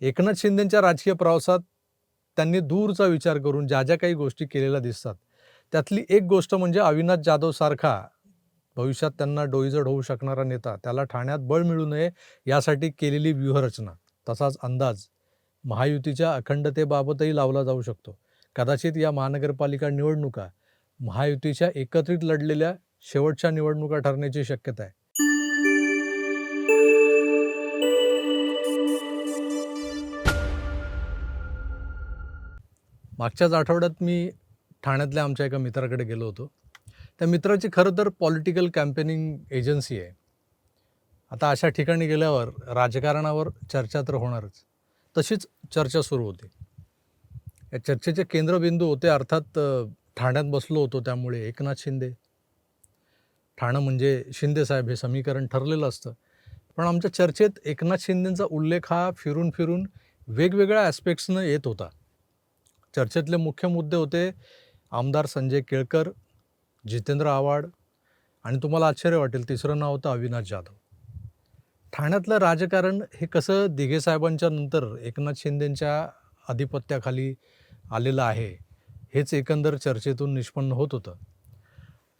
एकनाथ शिंदेच्या राजकीय प्रवासात त्यांनी दूरचा विचार करून ज्या ज्या काही गोष्टी केलेल्या दिसतात त्यातली एक गोष्ट म्हणजे अविनाश जाधव सारखा भविष्यात त्यांना डोईजड होऊ शकणारा नेता त्याला ठाण्यात बळ मिळू नये यासाठी केलेली व्यूहरचना तसाच अंदाज महायुतीच्या अखंडतेबाबतही लावला जाऊ शकतो. कदाचित या महानगरपालिका निवडणुका महायुतीच्या एकत्रित लढलेल्या शेवटच्या निवडणुका ठरण्याची शक्यता आहे. मागच्याच आठवड्यात मी ठाण्यातल्या आमच्या एका मित्राकडे गेलो होतो. त्या मित्राची खरं तर पॉलिटिकल कॅम्पेनिंग एजन्सी आहे. आता अशा ठिकाणी गेल्यावर राजकारणावर चर्चा तर होणारच. तशीच चर्चा सुरू होती. या चर्चेचे केंद्रबिंदू होते अर्थात ठाण्यात बसलो होतो त्यामुळे एकनाथ शिंदे. ठाणं म्हणजे शिंदे साहेब हे समीकरण ठरलेलं असतं. पण आमच्या चर्चेत एकनाथ शिंदेंचा उल्लेख हा फिरून फिरून वेगवेगळ्या ॲस्पेक्ट्सनं येत होता. चर्चेतले मुख्य मुद्दे होते आमदार संजय केळकर जितेंद्र आव्हाड आणि तुम्हाला आश्चर्य वाटेल तिसरं नाव होतं अविनाश जाधव. ठाण्यातलं राजकारण हे कसं दिघेसाहेबांच्या नंतर एकनाथ शिंदेंच्या आधिपत्याखाली आलेलं आहे हेच एकंदर चर्चेतून निष्पन्न होत होतं.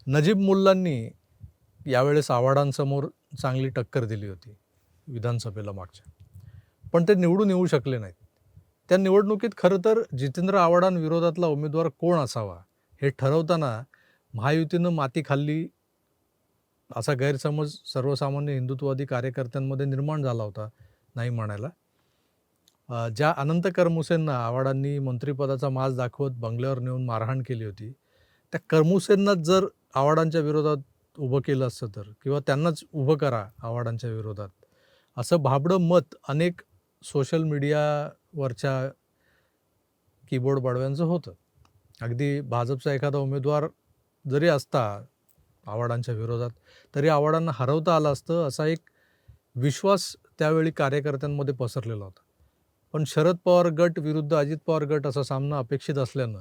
नजीब मुल्लांनी यावेळेस आव्हाडांसमोर चांगली टक्कर दिली होती विधानसभेला मागच्या. पण ते निवडून येऊ शकले नाहीत. त्या निवडणुकीत खरं तर जितेंद्र आव्हाडांविरोधातला उमेदवार कोण असावा हे ठरवताना महायुतीनं माती खाल्ली. असा गैरसमज सर्वसामान्य हिंदुत्ववादी कार्यकर्त्यांमध्ये निर्माण झाला होता नाही म्हणायला. ज्या अनंत करमुसेंना आव्हाडांनी मंत्रिपदाचा माज दाखवत बंगल्यावर नेऊन मारहाण केली होती त्या करमुसेंनाच जर आव्हाडांच्या विरोधात उभं केलं असतं तर किंवा त्यांनाच उभं करा आव्हाडांच्या विरोधात असं भाबडं मत अनेक सोशल मीडिया वरच्या कीबोर्ड बडव्यांचं होतं. अगदी भाजपचा एखादा उमेदवार जरी असता आव्हाडांच्या विरोधात तरी आव्हाडांना हरवता आलं असतं असा एक विश्वास त्यावेळी कार्यकर्त्यांमध्ये पसरलेला होता. पण शरद पवार गट विरुद्ध अजित पवार गट असा सामना अपेक्षित असल्यानं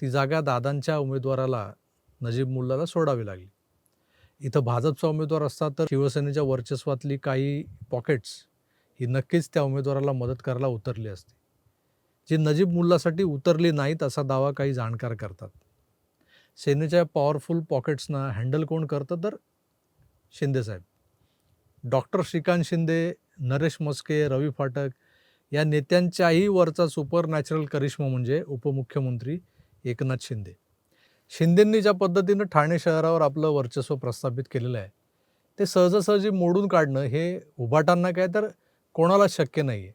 ती जागा दादांच्या उमेदवाराला नजीब मुल्लाला सोडावी लागली. इथं भाजपचा उमेदवार असता तर शिवसेनेच्या वर्चस्वातली काही पॉकेट्स ही नक्कीच त्या उमेदवाराला मदत करायला उतरली असती. जी नजीब मुल्लासाठी उतरली नाहीत असा दावा काही जाणकार करतात. सेनेच्या पॉवरफुल पॉकेट्सना हँडल कोण करतं तर शिंदेसाहेब डॉक्टर श्रीकांत शिंदे नरेश मस्के रवी फाटक या नेत्यांच्याही वरचा सुपर नॅचरल करिश्मा म्हणजे उपमुख्यमंत्री एकनाथ शिंदे. शिंदेंनी ज्या पद्धतीनं ठाणे शहरावर आपलं वर्चस्व प्रस्थापित केलेलं आहे ते सहजासहजी मोडून काढणं हे उभाटांना काय तर कोणाला शक्य नाही आहे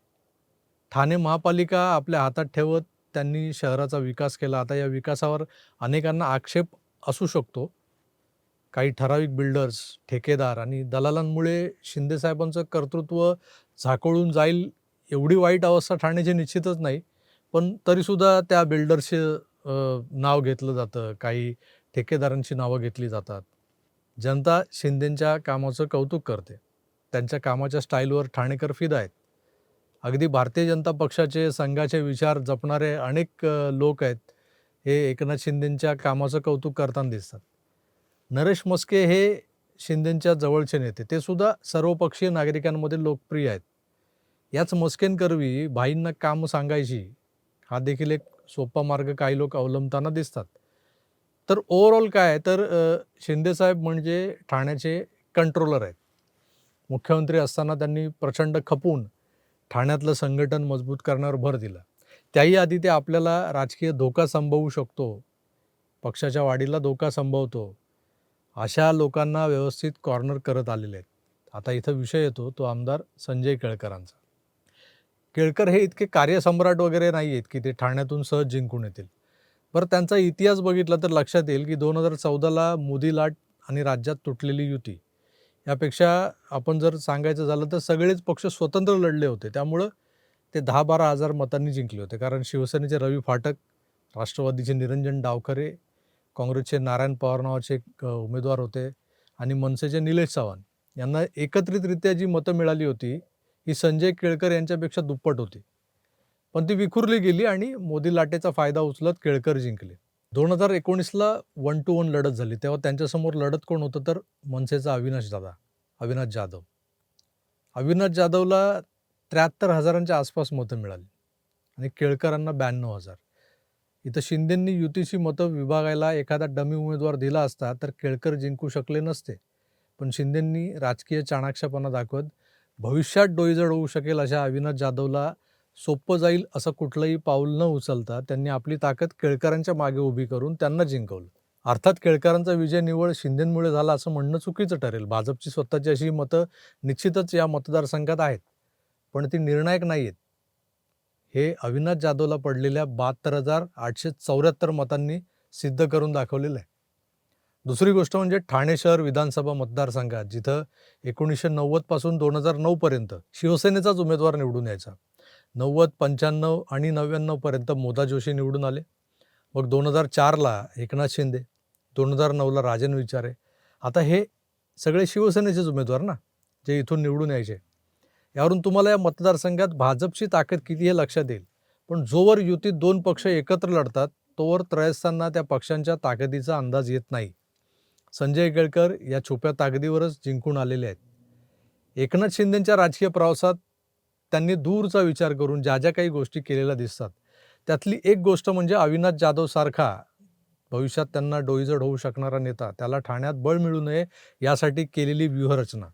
ठाणे महापालिका आपल्या हातात ठेवत त्यांनी शहराचा विकास केला. आता या विकासावर अनेकांना आक्षेप असू शकतो. काही ठराविक बिल्डर्स ठेकेदार आणि दलालांमुळे शिंदेसाहेबांचं कर्तृत्व झाकोळून जाईल एवढी वाईट अवस्था ठाण्याची निश्चितच नाही. पण तरीसुद्धा त्या बिल्डर्सचे नाव घेतलं जातं. काही ठेकेदारांची नावं घेतली जातात. जनता शिंदेंच्या कामाचं कौतुक करते. त्यांच्या कामाच्या स्टाईलवर ठाणेकर फिदा आहेत. अगदी भारतीय जनता पक्षाचे संघाचे विचार जपणारे अनेक लोक आहेत हे एकनाथ शिंदेंच्या कामाचं कौतुक करताना दिसतात. नरेश मस्के हे शिंदेंच्या जवळचे नेते. ते सुद्धा सर्वपक्षीय नागरिकांमध्ये लोकप्रिय आहेत. याच मस्केंकरवी भाईंना काम सांगायची हा देखील एक सोपा मार्ग काही लोक अवलंबताना दिसतात. तर ओव्हरऑल काय तर शिंदेसाहेब म्हणजे ठाण्याचे कंट्रोलर आहेत. मुख्यमंत्री असताना त्यांनी प्रचंड खपून ठाण्यातलं संघटन मजबूत करण्यावर भर दिला. त्याही आधी ते आपल्याला राजकीय धोका संभवू शकतो पक्षाच्या वाढीला धोका संभवतो अशा लोकांना व्यवस्थित कॉर्नर करत आलेले आहेत. आता इथं विषय येतो तो आमदार संजय केळकरांचा. केळकर हे इतके कार्यसम्राट वगैरे नाही आहेत की ते ठाण्यातून सहज जिंकून येतील. बरं त्यांचा इतिहास बघितला तर लक्षात येईल की दोन हजार चौदाला मोदी लाट आणि राज्यात तुटलेली युती यापेक्षा आपण जर सांगायचं झालं तर सगळेच पक्ष स्वतंत्र लढले होते. त्यामुळं ते दहा बारा हजार मतांनी जिंकले होते. कारण शिवसेनेचे रवी फाटक राष्ट्रवादीचे निरंजन डावखरे काँग्रेसचे नारायण पवार नावाचे एक उमेदवार होते आणि मनसेचे निलेश चव्हाण. यांना एकत्रितरित्या जी मतं मिळाली होती ही संजय केळकर यांच्यापेक्षा दुप्पट होती. पण ती विखुरली गेली आणि मोदी लाटेचा फायदा उचलत केळकर जिंकले. दोन हजार एकोणीसला वन टू वन लढत झाली. तेव्हा त्यांच्यासमोर लढत कोण होतं तर मनसेचा अविनाश दादा अविनाश जाधव. अविनाश जाधवला त्र्याहत्तर हजारांच्या आसपास मतं मिळाली आणि केळकरांना ब्याण्णव हजार. इथं शिंदेंनी युतीची मतं विभागायला एखादा डमी उमेदवार दिला असता तर केळकर जिंकू शकले नसते. पण शिंदेंनी राजकीय चाणाक्षपणा दाखवत भविष्यात डोईजड होऊ शकेल अशा अविनाश जाधवला सोपं जाईल असं कुठलंही पाऊल न उचलता त्यांनी आपली ताकद केळकरांच्या मागे उभी करून त्यांना जिंकवलं. अर्थात केळकरांचा विजय निवळ शिंदेमुळे झाला असं म्हणणं चुकीचं ठरेल. भाजपची स्वतःची अशी मतं निश्चितच या मतदारसंघात आहेत. पण ती निर्णायक नाही आहेत हे अविनाश जाधवला पडलेल्या बहात्तर हजार आठशे चौऱ्याहत्तर मतांनी सिद्ध करून दाखवलेलं आहे. दुसरी गोष्ट म्हणजे ठाणे शहर विधानसभा मतदारसंघात जिथं एकोणीसशे नव्वदपासून दोन हजार नऊपर्यंत शिवसेनेचाच उमेदवार निवडून यायचा. नव्वद पंच्याण्णव आणि नव्याण्णवपर्यंत मोदा जोशी निवडून आले. मग दोन हजार चारला एकनाथ शिंदे दोन हजार नऊला राजन विचारे. आता हे सगळे शिवसेनेचेच उमेदवार ना जे इथून निवडून यायचे. यावरून तुम्हाला या मतदारसंघात भाजपची ताकद किती हे लक्षात येईल. पण जोवर युतीत दोन पक्ष एकत्र लढतात तोवर त्रयस्थांना त्या पक्षांच्या ताकदीचा अंदाज येत नाही. संजय केळकर या छुप्या ताकदीवरच जिंकून आलेले आहेत. एकनाथ शिंदेंच्या राजकीय प्रवासात त्यांनी दूरचा विचार करून ज्या ज्या काही गोष्टी केलेल्या दिसतात त्यातली एक गोष्ट म्हणजे अविनाश जाधव सारखा भविष्यात त्यांना डोईजड होऊ शकणारा नेता त्याला ठाण्यात बळ मिळू नये यासाठी केलेली व्यूहरचना.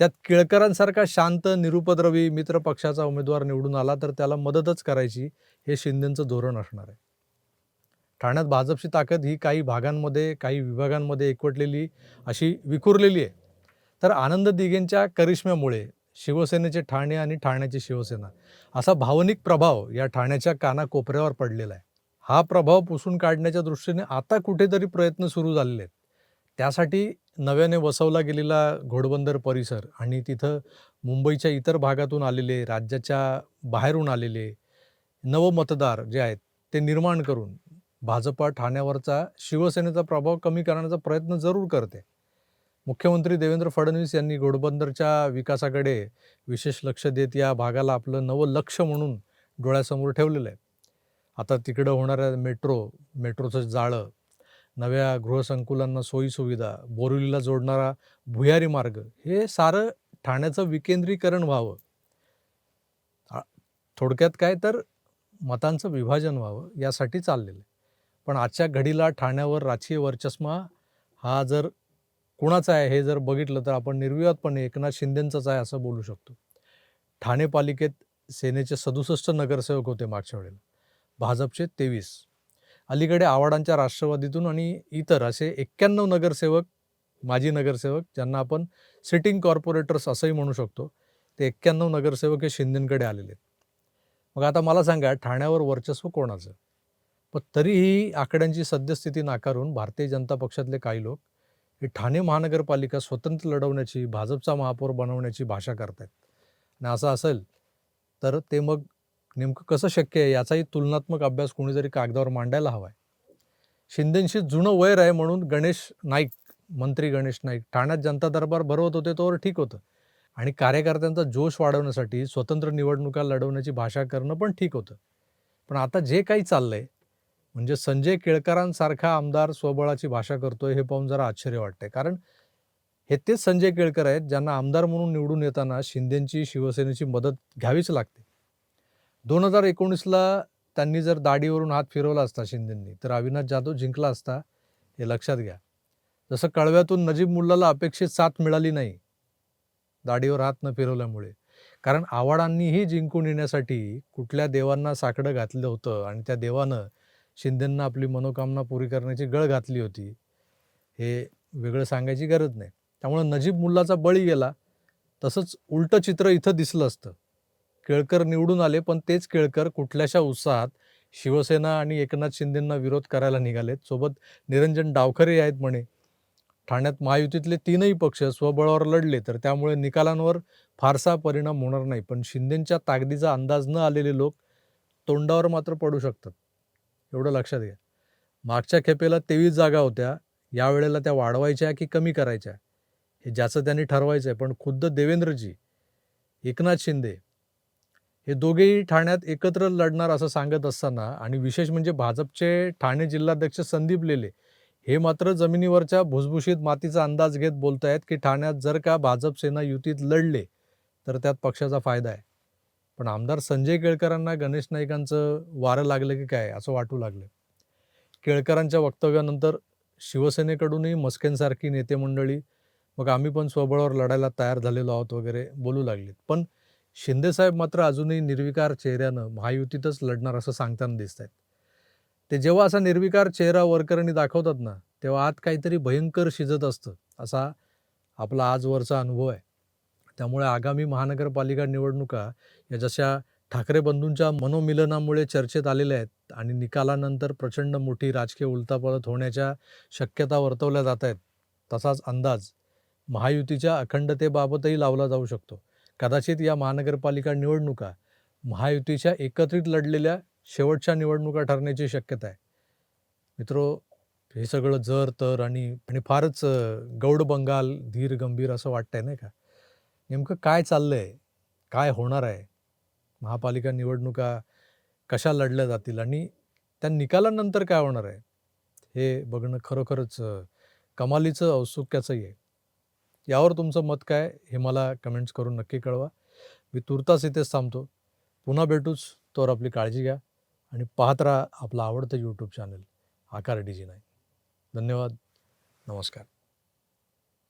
त्यात केळकरांसारखा शांत निरुपद्रवी मित्र पक्षाचा उमेदवार निवडून आला तर त्याला मदतच करायची हे शिंदेचं धोरण असणार आहे. ठाण्यात भाजपची ताकद ही काही भागांमध्ये काही विभागांमध्ये एकवटलेली अशी विखुरलेली आहे. तर आनंद दिघेंच्या करिश्म्यामुळे शिवसेनेचे ठाणे आणि ठाण्याची शिवसेना. असा भावनिक प्रभाव या ठाण्याच्या कानाकोपऱ्यावर पडलेला आहे. हा प्रभाव पुसून काढण्याच्या दृष्टीने आता कुठेतरी प्रयत्न सुरू झालेले आहेत. त्यासाठी नव्याने वसवला गेलेला घोडबंदर परिसर आणि तिथं मुंबईच्या इतर भागातून आलेले राज्याच्या बाहेरून आलेले नवमतदार जे आहेत ते निर्माण करून भाजपा ठाण्यावरचा शिवसेनेचा प्रभाव कमी करण्याचा प्रयत्न जरूर करते. मुख्यमंत्री देवेंद्र फडणवीस यांनी घोडबंदरच्या विकासाकडे विशेष लक्ष देत या भागाला आपलं नवं लक्ष म्हणून डोळ्यासमोर ठेवलेलं आहे. आता तिकडं होणाऱ्या मेट्रो मेट्रोचं जाळं नव्या गृहसंकुलांना सोयीसुविधा बोरिवलीला जोडणारा भुयारी मार्ग हे सारं ठाण्याचं विकेंद्रीकरण व्हावं. थोडक्यात काय तर मतांचं विभाजन व्हावं यासाठी चाललेलं आहे. पण आजच्या घडीला ठाण्यावर राजकीय वर्चस्मा हा जर कुणाचा आहे हे जर बघितलं तर आपण निर्विवादपणे एकनाथ शिंदेंचाच आहे असं बोलू शकतो. ठाणे पालिकेत सेनेचे सदुसष्ट नगरसेवक होते मागच्या वेळेला. भाजपचे तेवीस. अलीकडे आवाडांच्या राष्ट्रवादीतून आणि इतर असे एक्क्याण्णव नगरसेवक माजी नगरसेवक ज्यांना आपण सिटिंग कॉर्पोरेटर्स असंही म्हणू शकतो ते एक्क्याण्णव नगरसेवक हे शिंदेंकडे आलेले आहेत. मग आता मला सांगा ठाण्यावर वर्चस्व कोणाचं? पण तरीही आकड्यांची सद्यस्थिती नाकारून भारतीय जनता पक्षातले काही लोक हे ठाणे महानगरपालिका स्वतंत्र लढवण्याची भाजपचा महापौर बनवण्याची भाषा करतायत. आणि असं असेल तर ते मग नेमकं कसं शक्य आहे? याचाही तुलनात्मक अभ्यास कोणीतरी कागदावर मांडायला हवा आहे शिंदेंशी जुनं वैर आहे म्हणून गणेश नाईक मंत्री गणेश नाईक ठाण्यात जनता दरबार भरवत होते तोवर ठीक होतं. आणि कार्यकर्त्यांचा जोश वाढवण्यासाठी स्वतंत्र निवडणुका लढवण्याची भाषा करणं पण ठीक होतं. पण आता जे काही चाललंय म्हणजे संजय केळकरांसारखा आमदार स्वबळाची भाषा करतोय हे पाहून जरा आश्चर्य वाटते कारण हे तेच संजय केळकर आहेत ज्यांना आमदार म्हणून निवडून येताना शिंदेची शिवसेनेची मदत घ्यावीच लागते. दोन हजार एकोणीसला त्यांनी जर दाढीवरून हात फिरवला असता शिंदेंनी तर अविनाश जाधव जिंकला असता हे लक्षात घ्या. जसं कळव्यातून नजीब मुल्लाला अपेक्षित साथ मिळाली नाही दाढीवर हात न फिरवल्यामुळे. कारण आव्हाडांनीही जिंकून येण्यासाठी कुठल्या देवांना साकडं घातलं होतं आणि त्या देवानं शिंदेंना आपली मनोकामना पुरी करण्याची गळ घातली होती. हे वेगळं सांगायची गरज नाही. त्यामुळे नजीब मुल्लाचा बळी गेला. तसंच उलटं चित्र इथं दिसलं असतं. केळकर निवडून आले पण तेच केळकर कुठल्याशा उत्साहात शिवसेना आणि एकनाथ शिंदेंना विरोध करायला निघालेत. सोबत निरंजन डावखरे आहेत म्हणे. ठाण्यात महायुतीतले तीनही पक्ष स्वबळावर लढले तर त्यामुळे निकालांवर फारसा परिणाम होणार नाही. पण शिंदेंच्या ताकदीचा अंदाज न आलेले लोक तोंडावर मात्र पडू शकतात. एवढं लक्षात घ्या. मागच्या खेपेला तेवीस जागा होत्या यावेळेला त्या वाढवायच्या की कमी करायच्या? हे ज्याचं त्यांनी ठरवायचं आहे पण खुद्द देवेंद्रजी एकनाथ शिंदे हे दोघेही ठाण्यात एकत्र लढणार असं सांगत असताना आणि विशेष म्हणजे भाजपचे ठाणे जिल्हाध्यक्ष संदीप लेले हे मात्र जमिनीवरच्या भुसभुशीत मातीचा अंदाज घेत बोलतायत की ठाण्यात जर का भाजप सेना युतीत लढले तर त्यात पक्षाचा फायदा आहे. पण आमदार संजय केळकरांना गणेश नाईकांचं वारं लागलं की काय असं वाटू लागलं. केळकरांच्या वक्तव्यानंतर शिवसेनेकडूनही मस्केंसारखी नेते मंडळी मग आम्ही पण स्वबळावर लढायला तयार झालेलो आहोत वगैरे बोलू लागलेत. पण शिंदेसाहेब मात्र अजूनही निर्विकार चेहऱ्यानं महायुतीतच लढणार असं सांगताना दिसत आहेत ते जेव्हा असा निर्विकार चेहरा वरकरांनी दाखवतात ना तेव्हा आत काहीतरी भयंकर शिजत असतं असा आपला आजवरचा अनुभव आहे. त्यामुळे आगामी महानगरपालिका निवडणुका या जशा ठाकरे बंधूंच्या मनोमिलनामुळे चर्चेत आलेल्या आहेत आणि निकालानंतर प्रचंड मोठी राजकीय उलतापलत होण्याच्या शक्यता वर्तवल्या जात आहेत तसाच अंदाज महायुतीच्या अखंडतेबाबतही लावला जाऊ शकतो. कदाचित या महानगरपालिका निवडणुका महायुतीच्या एकत्रित लढलेल्या शेवटच्या निवडणुका ठरण्याची शक्यता आहे. मित्रो हे सगळं जर तर आणि फारच गौड बंगाल धीर गंभीर असं वाटतंय नाही का? नेमकं काय चाललंय? काय होणार आहे? महापालिका निवडणुका कशा लढल्या जातील आणि त्या निकालानंतर काय होणार आहे? हे बघणं खरोखरच कमालीचं औत्सुक्याचंही आहे. यावर तुमचं मत काय हे मला कमेंट्स करून नक्की कळवा. मी तुर्तास इथेच थांबतो. पुन्हा भेटूच तोवर आपली काळजी घ्या आणि पाहत राहा आपलं आवडतं यूट्यूब चॅनल आकार डी नाही धन्यवाद. नमस्कार.